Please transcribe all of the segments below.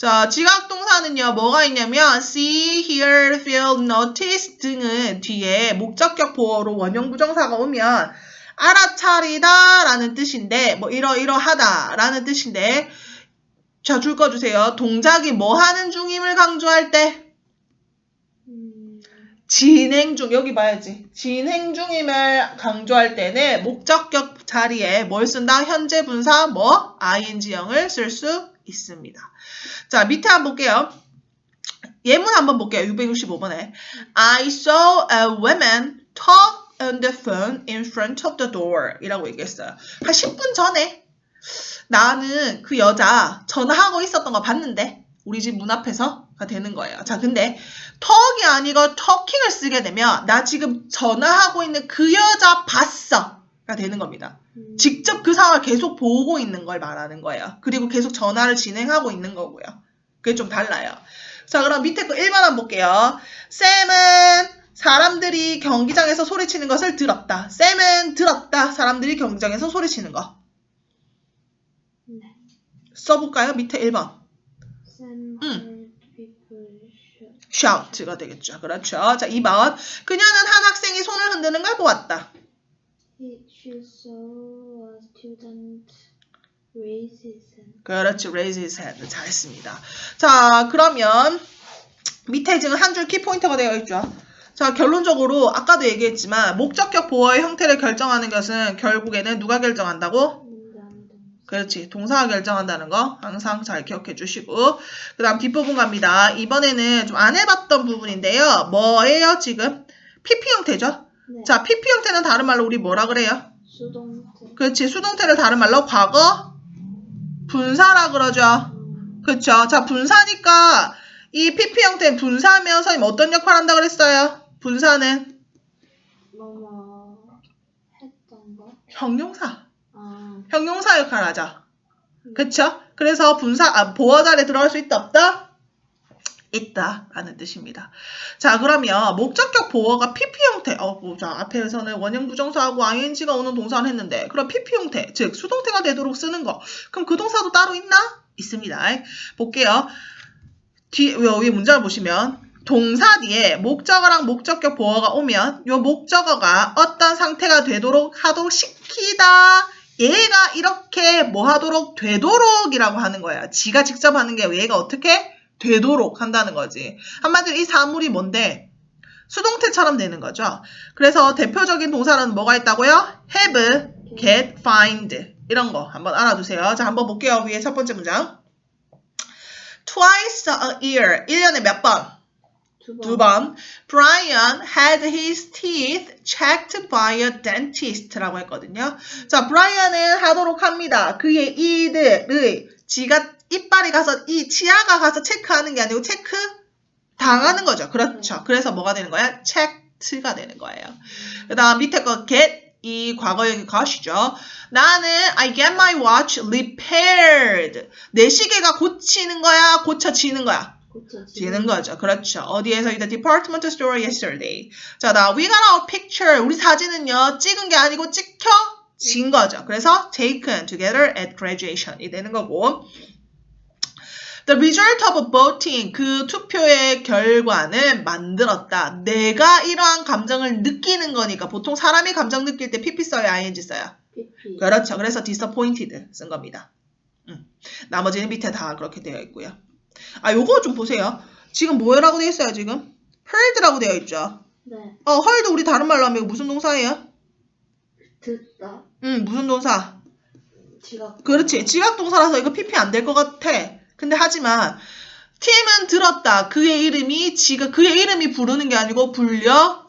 자, 지각 동사는요, 뭐가 있냐면, see, hear, feel, notice 등은 뒤에 목적격 보어로 원형 부정사가 오면, 알아차리다 라는 뜻인데, 뭐, 이러이러하다 라는 뜻인데, 자, 줄거 주세요. 동작이 뭐 하는 중임을 강조할 때, 음, 진행 중, 여기 봐야지. 진행 중임을 강조할 때는 목적격 자리에 뭘 쓴다? 현재 분사, 뭐? ing형을 쓸 수 있습니다. 자, 밑에 한번 볼게요. 예문 한번 볼게요. 665번에. I saw a woman talk on the phone in front of the door. 이라고 얘기했어요. 한 10분 전에 나는 그 여자 전화하고 있었던 거 봤는데 우리 집 문 앞에서가 되는 거예요. 자, 근데 턱이 아니고 터킹을 쓰게 되면 나 지금 전화하고 있는 그 여자 봤어가 되는 겁니다. 상황을 계속 보고 있는 걸 말하는 거예요. 그리고 계속 전화를 진행하고 있는 거고요. 그게 좀 달라요. 자, 그럼 밑에 거 1번 한번 볼게요. 쌤은 사람들이 경기장에서 소리치는 것을 들었다. 쌤은 들었다. 사람들이 경기장에서 소리치는 거. 네. 써볼까요? 밑에 1번. Sam 음. shout가 되겠죠. 그렇죠. 자, 2번. 그녀는 한 학생이 손을 흔드는 걸 보았다. He, she saw a student raise his hand. 그렇지. raise his hand. 잘했습니다. 자, 그러면 밑에 지금 한 줄 키포인트가 되어 있죠. 자, 결론적으로 아까도 얘기했지만 목적격 보어의 형태를 결정하는 것은 결국에는 누가 결정한다고? 그렇지. 동사가 결정한다는 거 항상 잘 기억해 주시고 그 다음 뒷부분 갑니다. 이번에는 좀 안 해봤던 부분인데요. 뭐예요 지금? PP 형태죠? 네. 자, PP 형태는 다른 말로 우리 뭐라 그래요? 수동태. 그렇지. 수동태를 다른 말로 과거 분사라 그러죠. 그렇죠. 자, 분사니까 이 PP 형태 분사하면 선생님 어떤 역할 한다 그랬어요? 분사는 뭐뭐 했던 거. 형용사. 아. 형용사 역할 하죠. 그쵸? 그래서 분사, 아, 보어 자리에 들어갈 수 있다, 없다? 있다. 라는 뜻입니다. 자, 그러면 목적격 보어가 PP 형태. 어, 뭐, 자, 앞에서는 원형 부정사하고 ing가 오는 동사를 했는데, 그럼 PP 형태, 즉, 수동태가 되도록 쓰는 거. 그럼 그 동사도 따로 있나? 있습니다. 볼게요. 뒤, 요, 위에 문장을 보시면, 동사 뒤에 목적어랑 목적격 보어가 오면, 요 목적어가 어떤 상태가 되도록 하도록 시키다. 얘가 이렇게 뭐 하도록 되도록이라고 하는 거야. 지가 직접 하는 게 얘가 어떻게 되도록 한다는 거지. 한마디로 이 사물이 뭔데? 수동태처럼 되는 거죠. 그래서 대표적인 동사는 뭐가 있다고요? have, get, find 이런 거 한번 알아두세요. 자, 한번 볼게요. 위에 첫 번째 문장. Twice a year. 1년에 몇 번? 두 번. 두 번. Brian had his teeth checked by a dentist라고 했거든요. 자, 브라이언은 하도록 합니다. 그의 이들의 지가 이빨이 가서 이 치아가 가서 체크하는 게 아니고 체크 당하는 거죠. 그렇죠. 그래서 뭐가 되는 거야? checked가 되는 거예요. 그다음 밑에 거 get 이 과거형이 것이죠. 나는 I get my watch repaired. 내 시계가 고치는 거야, 고쳐지는 거야. 고쳐지는 지는 거죠. 그렇죠. 어디에서? The department store yesterday. 자, 나 we got our picture. 우리 사진은요, 찍은 게 아니고 찍혀 진 거죠. 그래서 taken together at graduation이 되는 거고. The result of voting. 그 투표의 결과는 만들었다. 내가 이러한 감정을 느끼는 거니까 보통 사람이 감정 느낄 때 PP 써요, ing 써요. PP. 그렇죠. 그래서 disappointed 쓴 겁니다. 음. 나머지는 밑에 다 그렇게 되어 있고요. 아, 요거 좀 보세요. 지금 뭐라고 되어 있어요, 지금? heard라고 되어 있죠. 네. 어, heard 우리 다른 말로 하면 무슨 동사예요? 듣다. 음, 무슨 동사? 지각. 그렇지. 지각 동사라서 이거 PP 안 될 것 같아. 근데 하지만 팀은 들었다. 그의 이름이 지가 그의 이름이 부르는 게 아니고 불려.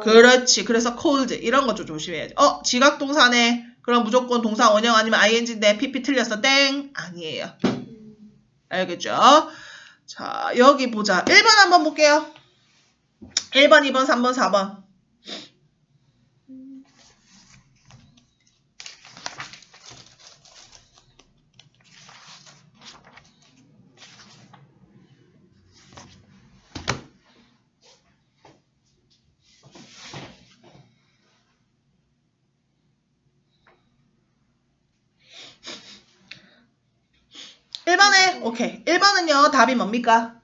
그렇지. 그래서 cold 이런 거 좀 조심해야지. 어, 지각 동사네. 그럼 무조건 동사 원형 아니면 ing인데 pp 틀렸어. 땡. 아니에요. 음, 알겠죠? 자, 여기 보자. 1번 한번 볼게요. 1번, 2번, 3번, 4번. 1번에 오케이. 1번은요, 답이 뭡니까?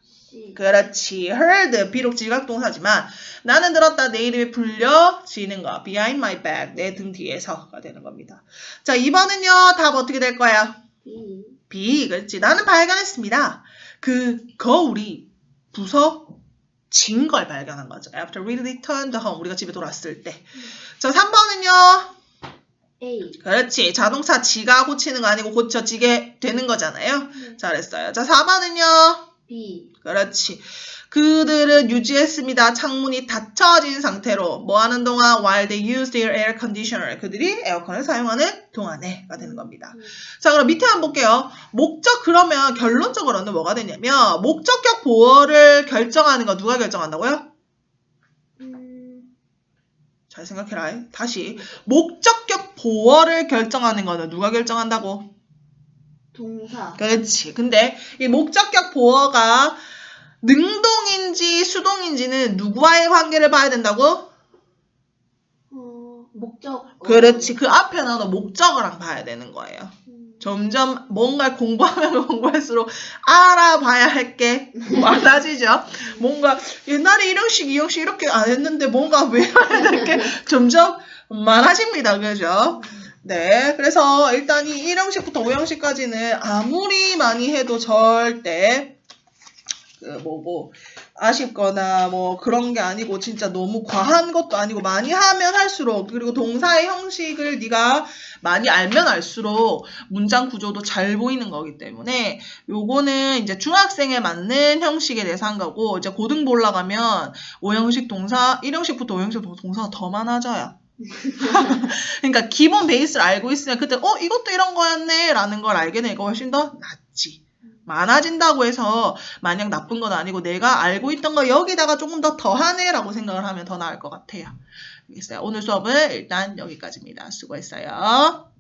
그렇지. heard. 비록 지각동사지만 나는 들었다. 내 이름이 불려지는 거. behind my back. 내 등 뒤에서가 되는 겁니다. 자, 2번은요, 답 어떻게 될 거야? B. B. 그렇지. 나는 발견했습니다. 그 거울이 부서진 걸 발견한 거죠. After we returned home. 우리가 집에 돌아왔을 때. 자, 3번은요. A. 그렇지. 자동차 지가 고치는 거 아니고 고쳐지게 되는 거잖아요. 잘했어요. 자, 4번은요. B. 그렇지. 그들은 유지했습니다. 창문이 닫혀진 상태로 뭐 하는 동안 while they use their air conditioner. 그들이 에어컨을 사용하는 동안에가 되는 겁니다. 자, 그럼 밑에 한번 볼게요. 목적 그러면 결론적으로는 뭐가 되냐면 목적격 보어를 결정하는 거 누가 결정한다고요? 음, 잘 생각해라. 다시 목적격 보어를 결정하는 거는 누가 결정한다고? 동사. 그렇지. 근데 이 목적격 보어가 능동인지 수동인지는 누구와의 관계를 봐야 된다고? 어, 목적. 그렇지. 그 앞에 나도 목적어랑 봐야 되는 거예요. 음, 점점 뭔가 공부하면 공부할수록 알아봐야 할 게 많아지죠. 뭔가 옛날에 이형식 이형식 이렇게 안 했는데 뭔가 외워야 될 게 점점 많아집니다. 그죠? 네. 그래서 일단 이 1형식부터 5형식까지는 아무리 많이 해도 절대 그 뭐고 아쉽거나 뭐 그런 게 아니고 진짜 너무 과한 것도 아니고 많이 하면 할수록 그리고 동사의 형식을 네가 많이 알면 알수록 문장 구조도 잘 보이는 거기 때문에 요거는 이제 중학생에 맞는 형식에 대해서 한 거고 이제 고등부 올라가면 5형식 동사 1형식부터 5형식 동사가 더 많아져요. 그러니까 기본 베이스를 알고 있으면 그때 어 이것도 이런 거였네 라는 걸 알게 되니까 훨씬 더 낫지. 많아진다고 해서 마냥 나쁜 건 아니고 내가 알고 있던 거 여기다가 조금 더 더하네 라고 생각을 하면 더 나을 것 같아요. 알겠어요. 오늘 수업은 일단 여기까지입니다. 수고했어요.